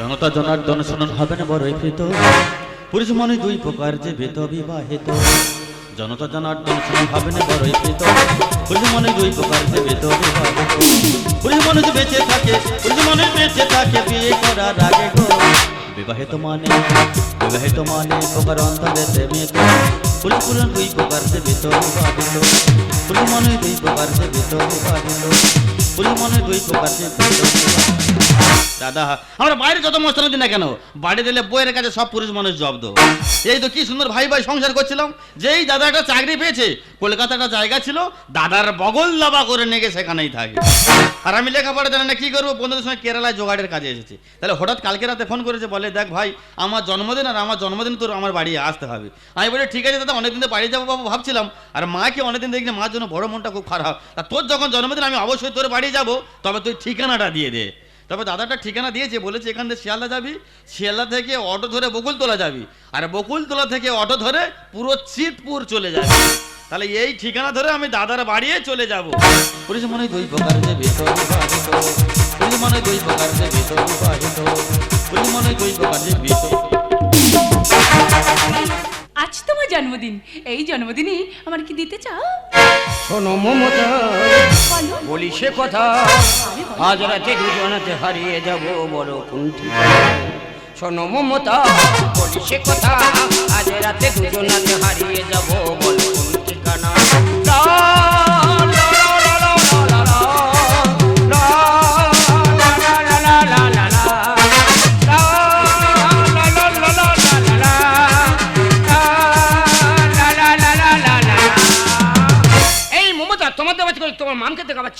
জনতা জনার্দন শুনুন, হবে না বড় প্রীত পুরুষ মনে দুই প্রকার যে বেত বিবাহিত জনতা জনার্দন শুনুন, হবে না বড় প্রীত পুরুষ মনে দুই প্রকার যে বেত বিবাহিত পুরুষ মনে যে বেঁচে থাকে, পুরুষ মনে বেঁচে থাকে, বিয়ে করার আগে গো। বিবাহিত মানে বিবাহিত মানে প্রকার অন্তরে মেত পুরুষ পুরুষ দুই প্রকার যে বেত বিবাহিত পুরুষ মনে দুই প্রকার যে বেত বিবাহিত পুরুষ মনে দুই প্রকার যে দাদা, আমরা বাইরে যত মস্তানি দিই না কেন, বাড়ি দিলে বইয়ের কাছে সব পুরুষ মানুষ জব্দ। এই তো কি সুন্দর ভাই ভাই সংসার করছিলাম, যেই দাদা একটা চাকরি পেয়েছে কলকাতা একটা জায়গা ছিল, দাদার বগল দাবা করে নেগে সেখানেই থাকে। আর আমি লেখাপড়া জানি না, কি করব? বন্ধুদের সঙ্গে কেরালায় জোগাড়ের কাজে এসেছি। তাহলে হঠাৎ কালকে রাতে ফোন করেছে, বলে, দেখ ভাই, আমার জন্মদিন আর আমার জন্মদিন তোর আমার বাড়ি আসতে হবে। আমি বলি, ঠিক আছে দাদা অনেকদিন তো বাড়ি যাব বাবু ভাবছিলাম, আর মাকে অনেকদিন দেখি মার জন্য বড় মনটা খুব খারাপ। তা তোর যখন জন্মদিন, আমি অবশ্যই তোর বাড়ি যাব, তবে তুই ঠিকানাটা দিয়ে দে। তবে দাদাটা ঠিকানা দিয়েছে, বলেছে এখান থেকে শিয়ালদা যাবি, শিয়ালদা থেকে অটো ধরে বকুলতলা যাবি, আর বকুলতলা থেকে অটো ধরে পুরো চিতপুর চলে যাবি। তাহলে এই ঠিকানা ধরে আমি দাদার বাড়িয়ে চলে যাব। পুলিশ মনে দুই প্রকার যে মনে দুই প্রকার যে মনে দুই প্রকার যে আজ তোমার জন্মদিন। এই জন্মদিনে আমার কি দিতে চাও? শোনো মমতা বলো। বলি সে কথা আজ রাতে দুজনাতে হারিয়ে যাব বড় কুণ্ঠি। শোনো মমতা বলি সে কথা আজ রাতে দুজনাতে হারিয়ে যাব বড় কুণ্ঠি কানা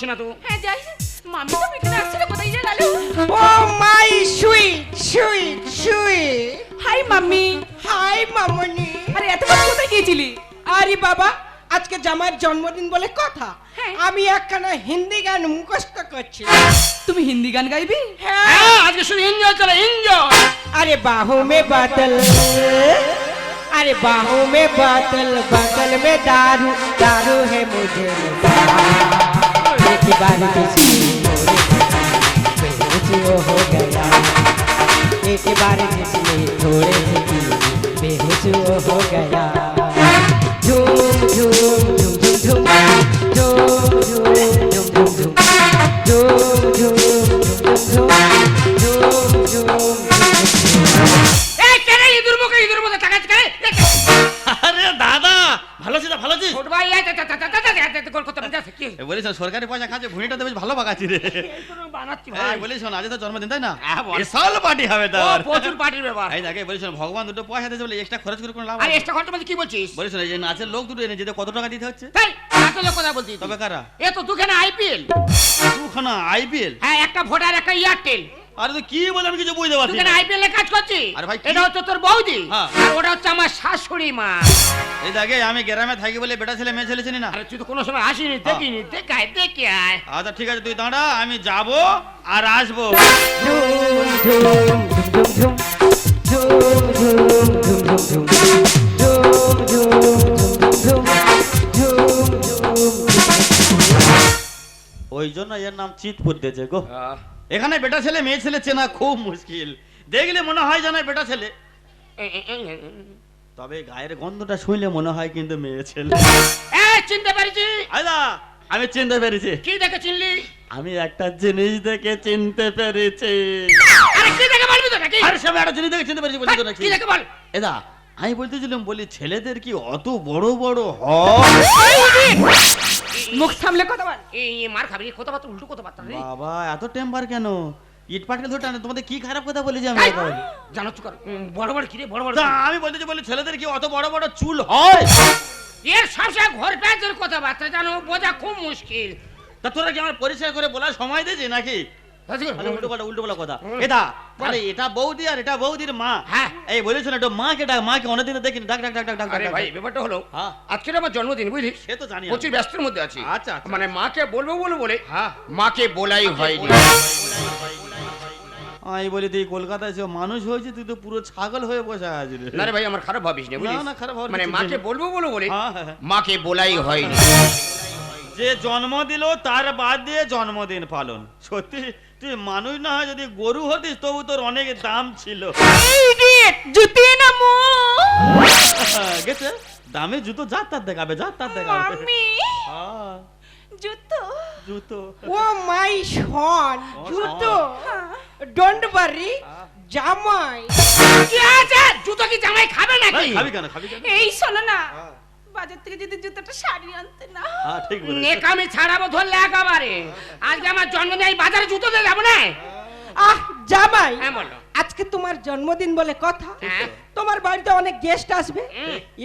মামকে দেখা পাচ্ছি না তো হ্যাঁ যাই মামি তো এখানে আসছে না কোথায় যে গেল Oh my sweet, sweet, sweet. Hi mummy hi মামনি আরে এতক্ষণ কোথায় গিয়েছিলি আরে বাবা আজকে জামার জন্মদিন বলে কথা হ্যাঁ। আমি একখানা হিন্দি গান মুখস্থ করছি তুমি হিন্দি গান গাইবি হ্যাঁ হ্যাঁ আজকে শুধু এনজয় করে এনজয় अरे बाहों में बादल अरे बाहों में बादल बगल में दारू दारू है मुझे नशा। एक बार किसी बेहोश हो गया एक बार किसी थोड़े से बेहोश हो गया झूम झूम झूम झूम झूम झूम झूम झूम झूम झूम झूम झूम ভালো আছিস ভালো আছিস? ছোট ভাই গোল করতে মজা আছে কি বলিস সরকারি পয়সা খাচ্ছে ভুঁড়িটা তো ভালো বাগাচ্ছি রে। বানাচ্ছি ভাই। বলিস আজ তো জন্মদিন তাই না? হ্যাঁ, বিশাল পার্টি হবে তো প্রচুর পার্টির ব্যাপার। এই দেখে বলিস ভগবান দুটো পয়সা দিয়েছে বলে এক্সট্রা খরচ করে কোনো লাভ আর এক্সট্রা খরচ মানে কি বলছিস? বলিস এই নাচের লোক দুটো এনে যেতে কত টাকা দিতে হচ্ছে? তাই নাচের লোক কথা বলছিস তবে কারা? এ তো দুখানা আইপিএল। দুখানা আইপিএল? হ্যাঁ একটা ভোটার একটা এয়ারটেল আরে তুই কি বলে আমি কিছু বুঝতে পারছি না। আইপিএল এ কাজ করছি আরে ভাই, এটা হচ্ছে তোর বৌদি। হ্যাঁ। আর ওটা হচ্ছে আমার শাশুড়ি মা। এই দেখে আমি গ্রামে থাকি বলে বেটা ছেলে মেয়ে ছেলে চিনি না? আরে তুই তো কোনো সময় আসিনি দেখিনি দেখায় দেখে আয় আচ্ছা ঠিক আছে তুই দাঁড়া আমি যাব আর আসব। ওই জন্য এর নাম চিতপুর দিয়েছে গো। এখানে বেটা ছেলে মেয়ে ছেলে চেনা খুব মুশকিল। দেখলে মনে হয় জানা বেটা ছেলে। তবে গায়ের গন্ধটা শুনলে মনে হয় কিন্তু মেয়ে ছেলে। চিনতে পারছি। আমি চিনতে পেরেছি। কি দেখে চিনলি? আমি একটা জিনিস দেখে চিনতে পেরেছি। আরে কি দেখে বলবি তো নাকি আরে সব একটা জিনিস দেখে চিনতে পেরেছি বলছি তো নাকি কি দেখে বল? এদা আমি বলতেছিলাম বলি ছেলেদের কি অত বড় বড় হয়? মুখ সামলে কথা বল। এই মার খাবি কথাবার্তা উল্টো কথাবার্তা রে বাবা এত টেম্পার কেন? ইট পাটকে ধরে টানে তোমাদের কি খারাপ কথা বলেছি আমি জানো চুপ কর? বড় বড় কি রে বড় বড় আমি বলতে আমি বলতেছি বলি ছেলেদের কি অত বড় বড় চুল হয়? এর সবসময় ঘর প্যাঁচের কথাবার্তা জানো বোঝা খুব মুশকিল। তা তোরা কি আমার পরিষ্কার করে বলার সময় দিয়েছি নাকি? উল্টো পাল্টা উল্টো পাল্টা কথা। এটা আরে এটা বৌদি আর এটা বৌদির মা। হ্যাঁ। এই বলেছ না এটা মাকে ডাক মাকে অনেকদিন দেখিনি। ডাক ডাক ডাক ডাক ডাক আরে ভাই ব্যাপারটা হলো হ্যাঁ। আমার জন্মদিন বুঝলি? সে তো জানি প্রচুর ব্যস্তের মধ্যে আছি। আচ্ছা, আচ্ছা। মানে মাকে বলব বলব বলে হ্যাঁ। মাকে বলাই হয়নি। আমি বলি তুই কলকাতায় এসে মানুষ হয়েছে তুই তো পুরো ছাগল হয়ে বসে আছিস না রে ভাই আমার খারাপ ভাবিস না বুঝলি না, না, খারাপ মানে মাকে বলব বলে হ্যাঁ, হ্যাঁ, হ্যাঁ। মাকে বলাই হয়নি। যে জন্ম দিল তার বাদ দিয়ে জন্মদিন পালন। সত্যি? তুই মানুষ না হয় যদি গরু হতিস তবু তোর অনেক দাম ছিল। জুতে না মো গেছে। দামে জুতো যার তার দেখাবে যার তার দেখাবে। মাম্মি জুতো। জুতো। ও মাই ও জুতো। ডোন্ট বারি জামাই। কি আছে? জুতো কি জামাই খাবে নাকি? খাবি কেন? খাবি কেন? এই শোনো না। বাজার থেকে যদি জুতোটা সারিয়ে আনতে না হ্যাঁ। ঠিক নেকামি ছাড়াবো ধরলে একেবারে। আজকে আমার জন্মদিন এই বাজারে জুতো দিয়ে যাব না। আহ জামাই হ্যাঁ বলো। আজকে তোমার জন্মদিন বলে কথা। হ্যাঁ। তোমার বাড়িতে অনেক গেস্ট আসবে।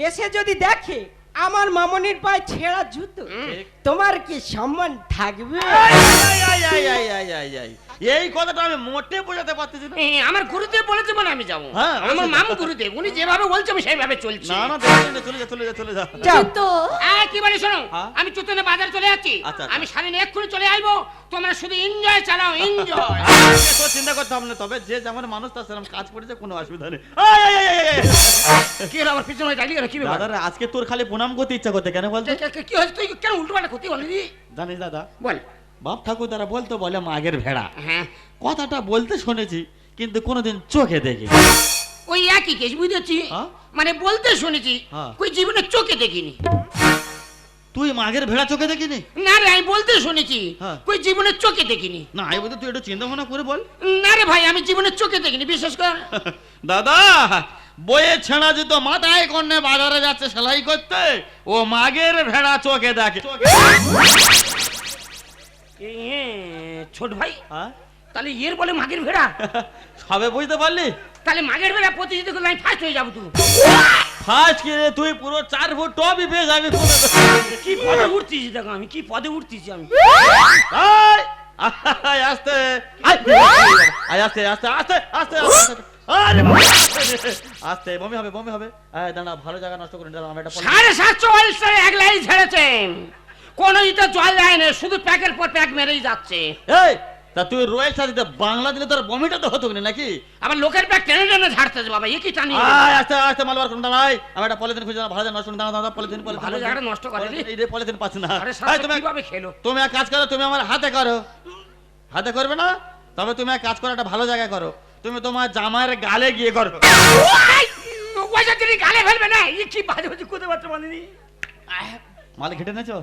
এসে যদি দেখে আমার মামনির পায়ে ছেঁড়া জুতো তোমার কি সম্মান থাকবে? এই কথাটা আমি মোটে বোঝাতে পারতেছি না। আমার গুরুদেব বলেছে বলে আমি যাব। হ্যাঁ, আমার। মামু গুরুদেব উনি যেভাবে বলছে আমি সেইভাবে চলছি। না না চলে যা চলে যা চলে যা জুতো কি বলি শোনো? হ্যাঁ? আমি চুতনে বাজার চলে যাচ্ছি। আচ্ছা, আচ্ছা। আমি সাড়ে নিয়ে এক্ষুনি চলে আসব তোমরা শুধু এনজয় চালাও এনজয় আজকে চিন্তা করতে হবে না তবে যে যেমন মানুষ তার সেরকম কাজ করেছে কোনো অসুবিধা নেই। কি হলো আমার পিছনে দাঁড়িয়ে কি দাদা আজকে তোর খালি প্রণাম করতে ইচ্ছা করতে কেন বলতো? কে- কে- কে- কি হয়েছে? তুই কেন উল্টো পাল্টা ক্ষতি হলি জানিস দাদা বল। বাপ ঠাকুর তারা বলতো বলে মাগের ভেড়া। হ্যাঁ। কথাটা বলতে শুনেছি কিন্তু কোনোদিন চোখে দেখি ওই একই কেস বুঝেছি হ্যাঁ? মানে বলতে শুনেছি হ্যাঁ। কই জীবনে চোখে দেখিনি। তুই মাগের ভেড়া চোখে দেখিনি? না রে আমি বলতে শুনেছি হ্যাঁ। কই জীবনে চোখে দেখিনি। না আমি বলতে তুই একটু চিন্তা ভাবনা করে বল। না রে ভাই আমি জীবনে চোখে দেখিনি বিশেষ করে। দাদা বইয়ে ছেঁড়া জুতো মাথায় কন্যা বাজারে যাচ্ছে সেলাই করতে। ও মাগের ভেড়া চোখে দেখে। ছোট ভাই হ্যাঁ? তাহলে এর বলে মাগের ভেড়া? সবে বুঝতে পারলি? তাহলে মাগের ভেড়া প্রতিযোগিতা করলে আমি ফার্স্ট হয়ে যাব তুই ফার্স্ট কি তুই পুরো চার ফুট টপই পেয়ে যাবি কি পদে উঠতেছি দেখো আমি কি পদে উঠতেছি আমি? আয়, আস্তে। আয়, আস্তে আস্তে আস্তে আস্তে আস্তে বমি হবে বমি হবে। দাঁড়া ভালো জায়গা নষ্ট করে দাঁড়া আমি একটা সাড়ে সাতশো এক লাইন ছেড়েছেন কোন ইতে জল যায় না শুধু প্যাকের পর প্যাক মেরেই যাচ্ছে। এই তা তুই রয়েল সাথে বাংলা দিলে তোর বমিটা তো হতো না নাকি? আবার লোকের প্যাক টেনে টেনে ঝাড়তেছে বাবা এ কি টানি? আয় আস্তে আস্তে মালবার কোনটা নাই আমি একটা পলিথিন খুঁজে না, ভালো জায়গা নষ্ট দাঁড়া দাঁড়া পলিথিন পলিথিন ভালো জায়গাটা নষ্ট করে। এই রে পলিথিন পাচ্ছি না। আরে তুমি কীভাবে খেলো? তুমি এক কাজ করো তুমি আমার হাতে করো। হাতে করবে না? তবে তুমি এক কাজ করো একটা ভালো জায়গায় করো। তুমি তোমার জামার গালে গিয়ে করো। ওইটা তিনি গালে ফেলবে না এ কি বাজে বাজে কোথায় বাচ্চা বলেনি মালে ঘেটে নেছো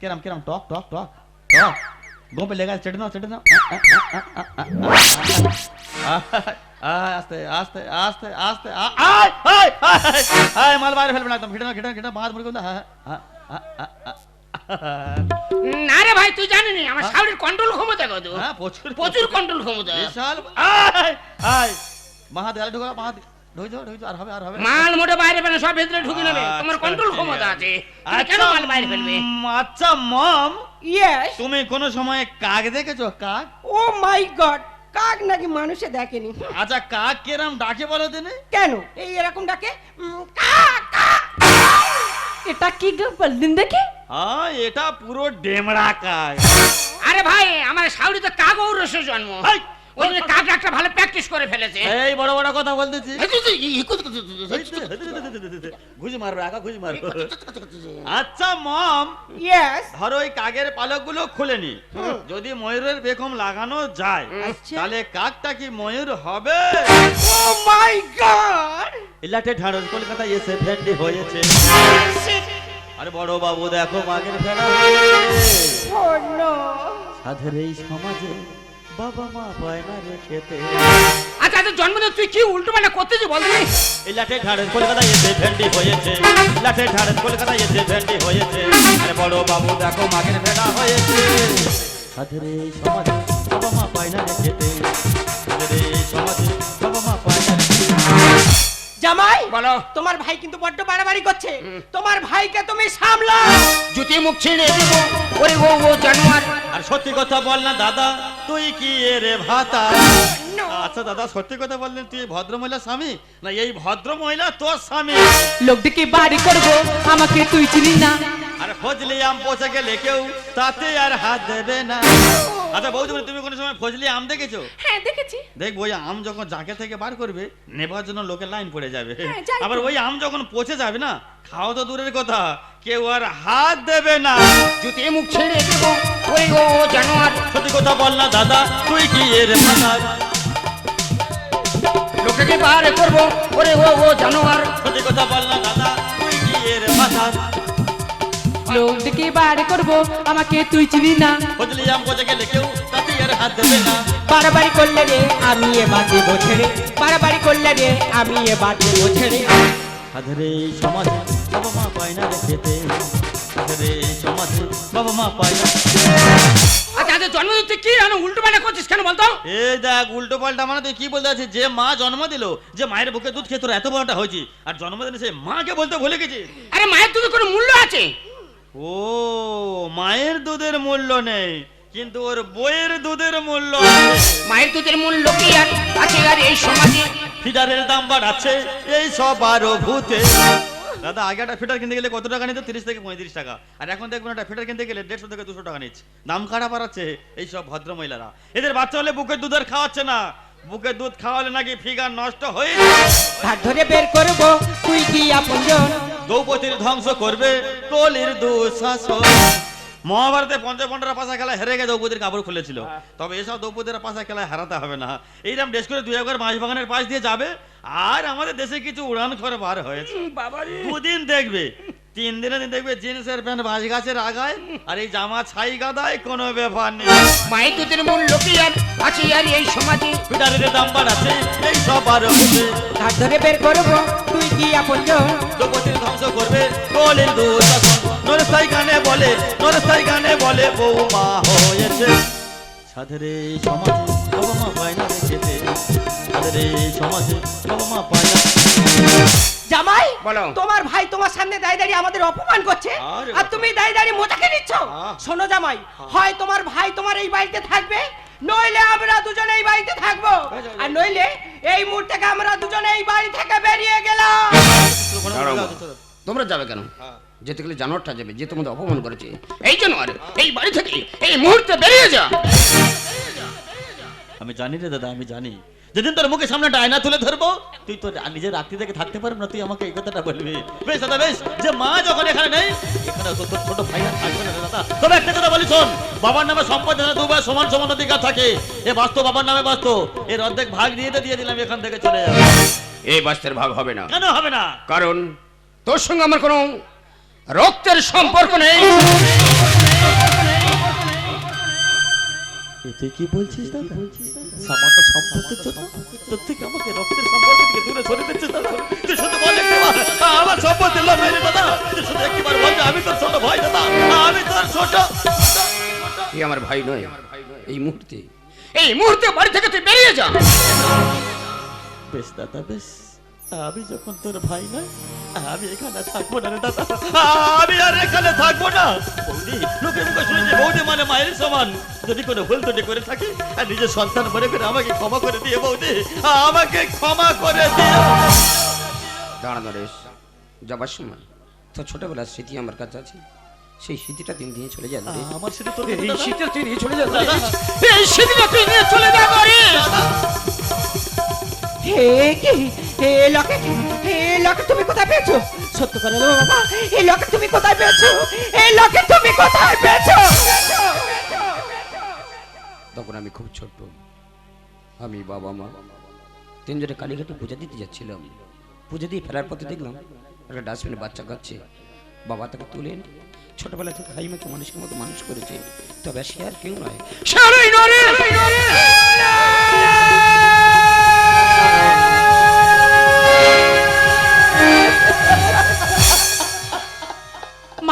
কিরম কিরম টক টক টক টক গোপে লেগা চেটে নাও চেটে নাও আয়, আস্তে আস্তে আস্তে আস্তে আ- আয় আয় আয় আয় মাল বাইরে ফেলবে না একদম ঘেটে নাও ঘেটে নাও, ঘেটে নাও, বাঁধ মুড়ি হ্যাঁ হ্যাঁ হ্যাঁ হ্যাঁ না রে ভাই তুই জানি না আমার শাড়ির কন্ট্রোল ক্ষমতা কত হ্যাঁ প্রচুর প্রচুর কন্ট্রোল ক্ষমতা বিশাল আয় আয় মাহা দেয়ালে ঢোকা মাহা ঢুকছো ঢুকছো আর হবে আর হবে মাল মোটে বাইরে ফেলে সব ভেতরে ঢুকে নেবে। আচ্ছা, তোমার কন্ট্রোল ক্ষমতা আছে। আছে। কেন মাল বাইরে ফেলবে? আচ্ছা মম ইয়েস তুমি কোনো সময় কাক দেখেছ? কাক? ও মাই গড কাক নাকি মানুষে দেখেনি? আচ্ছা কাক কেরাম ডাকে বলো দিনে কেন? এই এরকম ডাকে? উম, কা, কা। এটা কি দেখি? হ্যাঁ এটা পুরো কাক। আরে ভাই আমার শাউরি তো কাক ঔরসে জন্ম! ওই কাক একটা ভালো প্র্যাকটিস করে ফেলেছে এই বড় বড় কথা বলতেছি ঘুষি মারবে একা ঘুষি মারবে আচ্ছা মম ইয়েস ধরো ওই কাকের পালকগুলো খুলে নি যদি ময়ূরের বেগম লাগানো যায় আচ্ছা। তাহলে কাকটা কি ময়ূর হবে ও মাই গড ইলাটে ঢাড়স কলকাতা এসে ভেন্ডি হয়েছে আরে বড় বাবু দেখো মাগের নো সাধের এই সমাজে বাবা মা পায় না রে খেতে। আচ্ছা আচ্ছা জন্মদিন তুই কি উল্টো পাল্টা করতেছিস বল দেখি? এই লাঠে কলকাতা এসে ভেন্ডি হয়েছে। লাঠে কলকাতা এসে ভেন্ডি হয়েছে। আরে বড় বাবু দেখো মাগের ভেড়া হয়েছে। সাধের এই সমাজে বাবা মা পায় না রে খেতে। সাধের সমাজে বাবা মা পায় না জামাই বলো। তোমার ভাই কিন্তু বড্ড বাড়াবাড়ি করছে। তোমার ভাইকে তুমি সামলাও। জুতি মুখ ছিঁড়ে দেবো। ওরে ও ও জানোয়ার। আর সত্যি কথা বল না দাদা। তুই কি রে ভাতা? আচ্ছা দাদা সত্যি কথা বললেন তুই ভদ্র মহিলার স্বামী? না এই ভদ্র মহিলা তোর স্বামী? লোকটিকে বাড়ি করব আমাকে তুই চিনি না। আরে ফজলি আম পচে গেলে কেউ তাতে আর হাত দেবে না। আচ্ছা বৌদি তুমি কোনো সময় ফজলি আম দেখেছ? হ্যাঁ দেখেছি। দেখ ওই আম যখন জাকে থেকে বার করবে নেবার জন্য লোকের লাইন পড়ে যাবে। হ্যাঁ। আবার ওই আম যখন পচে যাবে না খাওয়া তো দূরের কথা কেউ আর হাত দেবে না। জুতে মুখ ছেড়ে দেবো ওই ও জানোয়ার। সত্যি কথা বল না দাদা তুই কি এর ফাঁসার লোকেকে বার করব। ওরে ও ও জানোয়ার। সত্যি কথা বল না দাদা তুই কি এর ফাঁসার লোকটিকে বাড়ি করব আমাকে তুই চিনি না। ফজলি আম গেলে কেউ তাতে আর হাত দেবে না। বাড়াবাড়ি করলে রে আমি এবার দেব ছেড়ে। বাড়াবাড়ি করলে রে আমি এবার দেব ছেড়ে। আধরে সমাজে বাবা মা পায় না রে খেতে। আধরে এই বাবা মা না আচ্ছা আচ্ছা কি জানো উল্টো পাল্টা করছিস কেন বলতো? এই দেখ উল্টো পাল্টা মানে তুই কি বলতে আছিস যে মা জন্ম দিল যে মায়ের বুকে দুধ খেয়ে তোর এত বড়টা হয়েছি আর জন্মদিনে সে মাকে বলতে ভুলে গেছিস? আরে মায়ের দুধে কোনো মূল্য আছে? ও মায়ের দুধের মূল্য নেই কিন্তু ওর বইয়ের দুধের মূল্য। মায়ের দুধের মূল্য কি আর আছে আর এই সমাজে? ফিডারের দাম বাড়াচ্ছে এই সব আরও ভূতে। দাদা আগে একটা ফিটার কিনতে গেলে কত টাকা নিত? তিরিশ থেকে পঁয়ত্রিশ টাকা। আর এখন দেখবেন একটা ফিটার কিনতে গেলে দেড়শো থেকে দুশো টাকা নিচ্ছে। দাম খারাপ বাড়াচ্ছে এইসব ভদ্র মহিলারা। এদের বাচ্চা হলে বুকের দুধ আর খাওয়াচ্ছে না। বুকের দুধ খাওয়ালে নাকি ফিগার নষ্ট হয়ে ধরে বের করব তুই কি আপনজন? দ্রৌপদীর ধ্বংস করবে কলির দুঃশাসন। মহাভারতে পঞ্চপণ্ডরা পাশা খেলা হেরে গিয়ে দ্রৌপদীর কাপড় খুলেছিল। তবে এসব দ্রৌপদীরা পাশা খেলায় হারাতে হবে না। এইরকম দেশ করে দুই একবার মাছ বাগানের পাশ দিয়ে যাবে। আর আমাদের দেশে কিছু উড়ান করে বার হয়েছে। দুদিন দেখবে। তিন দিনে দিন দেখবে জিন্সের প্যান্ট বাঁশ গাছের আগায় আর এই জামা ছাই গাদায় কোনো ব্যাপার নেই। মায়ের দুধের মূল্য কি আর আছে আর এই সমাজে পিটারের দাম বাড়াচ্ছে এই সব আর হচ্ছে। ধরে বের করব তুই কি আপনজন দ্রৌপদীর ধ্বংস করবে কলির দুঃশাসন নরস্থায়ী গানে বলে নরস্থায়ী গানে বলে বৌমা হয়েছে। সাধের সমাজে বাবা মা পায় না রে খেতে। সাধের সমাজে বাবা মা পায় না। জামাই বলো। তোমার ভাই তোমার সামনে দাঁড়িয়ে দাঁড়িয়ে আমাদের অপমান করছে। আর তুমি দাঁড়িয়ে দাঁড়িয়ে মোটাকে নিচ্ছ? শোনো জামাই হয়। তোমার ভাই তোমার এই বাড়িতে থাকবে নইলে আমরা দুজনে এই বাড়িতে থাকব। আর নইলে এই মুহূর্তে আমরা দুজনে এই বাড়ি থেকে বেরিয়ে গেলাম। তোমরা যাবে কেন? যেতে গেলে জানোয়ারটা যাবে যে তোমাদের অপমান করেছে। এই জানোয়ার এই বাড়ি থেকে এই মুহূর্তে বেরিয়ে যা। আমি জানি রে দাদা আমি জানি। যেদিন তোর মুখে সামনে একটা আয়না তুলে ধরবো তুই তোর নিজের রাত্রি থেকে থাকতে পারবি না তুই আমাকে এই কথাটা বলবি। বেশ দাদা বেশ। যে মা যখন এখানে নেই এখানে তোর ছোট ভাই আর থাকবে না দাদা। তবে একটা কথা বলি শোন বাবার নামে সম্পদ দুবার সমান সমান অধিকার থাকে। এ বাস্তব বাবার নামে বাস্তব এর অর্ধেক ভাগ দিয়ে দে দিয়ে দিলাম এখান থেকে চলে যাবে। এই বাস্তের ভাগ হবে না। কেন হবে না? কারণ তোর সঙ্গে আমার কোনো রক্তের সম্পর্ক নেই। এতে কি বলছিস দাদা? সামান্য সম্পর্কের জন্য? তোর থেকে আমাকে রক্তের সম্পর্ক থেকে দূরে সরে দিচ্ছিস দাদা। তুই শুধু বল একটিবার আমার সম্পত্তি লড়বে রে দাদা। তুই শুধু একটিবার বল আমি তোর ছোট ভাই দাদা। আমি তোর ছোট। এই আমার ভাই নয় এই মুহূর্তে। এই মুহূর্তে বাড়ি থেকে তুই বেরিয়ে যা। বেশ দাদা বেশ। আমি যখন তোর ভাই নয় আমি এখানে থাকব না রে দাদা। আমি আর এখানে থাকব না। বৌদি লোকের মুখে শুনেছি বৌদি মানে মায়ের সমান। যদি কোনো ভুল ত্রুটি করে থাকি আর নিজের সন্তান মনে করে আমাকে ক্ষমা করে দিয়ে বৌদি আমাকে ক্ষমা করে দিয়ে দাঁড়া নরেশ যাবার সময় তোর ছোটবেলার স্মৃতি আমার কাছে আছে। সেই স্মৃতিটা তুই নিয়ে চলে যাবে আমার সেটা তো এই স্মৃতিটা তুই নিয়ে চলে দাদা। এই স্মৃতিটা তুই নিয়ে চলে রে হে কি? হে লকেট হে লকেট তুমি কোথায় পেয়েছ? সত্য করে বলো বাবা। এই লকেট তুমি কোথায় পেয়েছ? এই লকেট তুমি কোথায় পেয়েছ? তখন আমি খুব ছোট আমি বাবা মা। তিনজনে কালীঘাটে পূজা দিতে যাচ্ছিলাম। পুজো দিয়ে ফেরার পথে দেখলাম একটা ডাস্টবিনে বাচ্চা খাচ্ছে বাবা তাকে তুলে এনে ছোটবেলা থেকে হাইমাকে মানুষের মতো মানুষ করেছে। তবে সে আর কেউ নয়।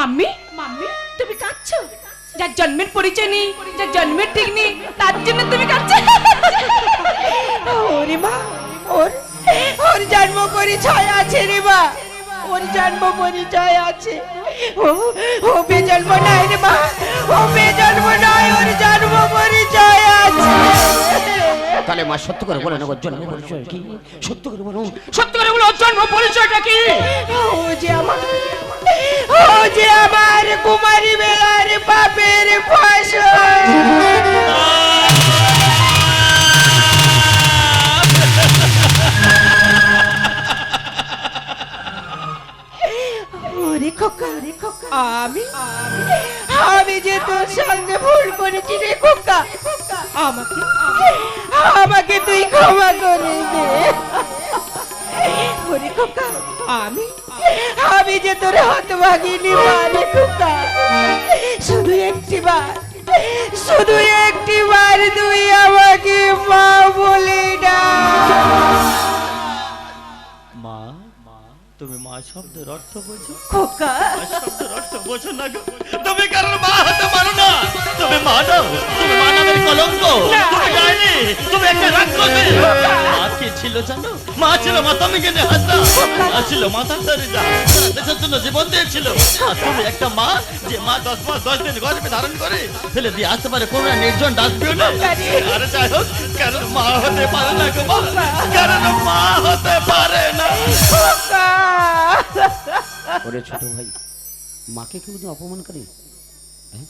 মাম্মি মাম্মি, তুমি কাঁদছো? যার জন্মের পরিচয় নেই, যার জন্মের ঠিক নেই, তার জন্য তুমি কাঁদছো? ওরে মা, ওর ওর জন্ম পরিচয় আছে রে মা। ওর জন্ম পরিচয় আছে। ও ও বেজন্ম নয় রে মা, ও বেজন্ম নয় ওর জন্ম পরিচয় আছে। তাহলে মা সত্য করে বলে না ওর জন্ম পরিচয় কি? সত্য করে বলো সত্য করে বলো ওর জন্ম পরিচয়টা কি? ও যে আমার ও যে আমার কুমারী বেলার পাপের ফসল। আমি আমি যে তোর সঙ্গে ভুল করেছি রে খোকা। আমাকে আমাকে তুই ক্ষমা করে দে। আমি? আমি যে তোর হাত ভাগিনি মানে খোকা। শুধু একটি বার, শুধু একটি বার তুই আমাকে মা বলে মা তুমি মা শব্দের অর্থ বোঝো। খোকা। মা শব্দের অর্থ বোঝো না গো। তুমি কারণ মা হতে পারো না। তুমি মা নাও তুমি মা নামের কলঙ্ক। তুমি ডাইনি তুমি একটা রাক্ষসী। মা কি ছিল জানো? মা ছিল মাতা মেঘেনে হাসা মা ছিল ধরে যা দেশের জন্য জীবন দিয়েছিল। আর তুমি একটা মা যে মা দশ মাস দশ দিন গর্ভে ধারণ করে ফেলে দিয়ে আসতে পারে কোনো নির্জন ডাস্টবিনে। আরে যাই হোক কারণ মা হতে পারে না গো মা। কারণ মা হতে পারে না। খোকা। ওরে ছোট ভাই মাকে কেউ দিন অপমান করে হ্যাঁ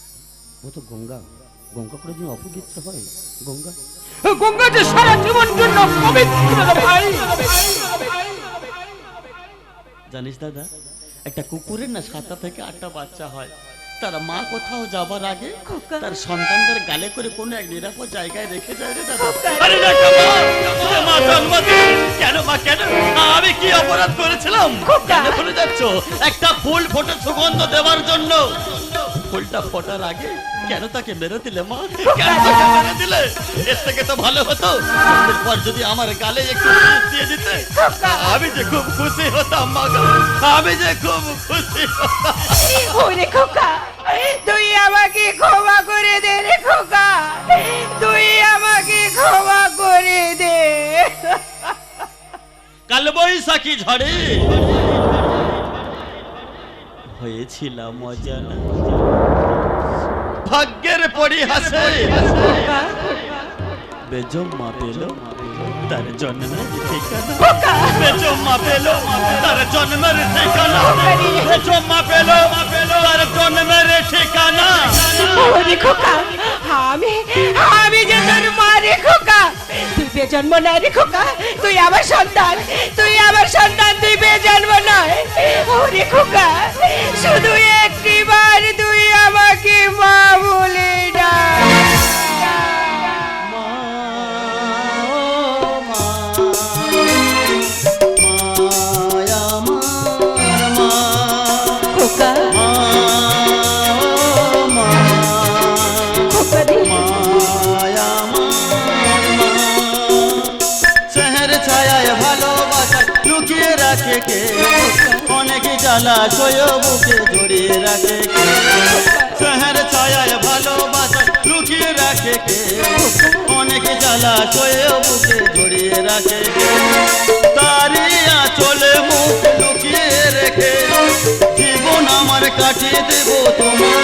ও তো গঙ্গা গঙ্গা করে দিন অপবিত্র হয় গঙ্গা গঙ্গা যে সারা জীবন জন্য পবিত্র ভাই জানিস দাদা একটা কুকুরের না সাতটা থেকে আটটা বাচ্চা হয় তারা মা কোথাও যাবার আগে তার সন্তানদের গালে করে কোনো এক নিরাপদ জায়গায় রেখে যায় রে দাদা কেন মা কেন আমি কি অপরাধ করেছিলাম? ভুলে যাচ্ছ? একটা ফুল ফোটে সুগন্ধ দেওয়ার জন্য। ফুলটা ফোটার আগে কেন তাকে মেরে দিলে মা? কেন তাকে মেরে দিলে? এর থেকে তো ভালো হতো। এরপর যদি আমার গালে একটু দিয়ে দিতে আমি যে খুব খুশি হতাম মা আমি যে খুব খুশি হতাম। ওরে খোকা? তুই আমাকে ক্ষমা করে দে রে খোকা। তুই আমাকে ক্ষমা করে দে। কাল বৈশাখী ঝড়ে। হয়েছিলাম অজানা ভাগ্যের পরিহাসে। বেজম্মা পেল তার জন্মের ঠিকানা। বেজম্মা পেল তার জন্মের ঠিকানা। বেজম্মা পেল তার জন্মের ঠিকানা। আমি আমি যে তোর মা রে খোকা। তুই বেজন্ম নয় রে খোকা। তুই আমার সন্তান। তুই আমার সন্তান, তুই বেজন্ম নয় ওরে খোকা, শুধু একটি বার তুই আমাকে জ্বালা বুকে জড়িয়ে রাখে কে শহর ছায়ায় ভালোবাসা লুকিয়ে রাখে অনেক জ্বালা ছয় বুকে জড়িয়ে রাখে কে তারি চলে মুখ লুকিয়ে রেখে জীবন আমার কাটিয়ে দেব তোমার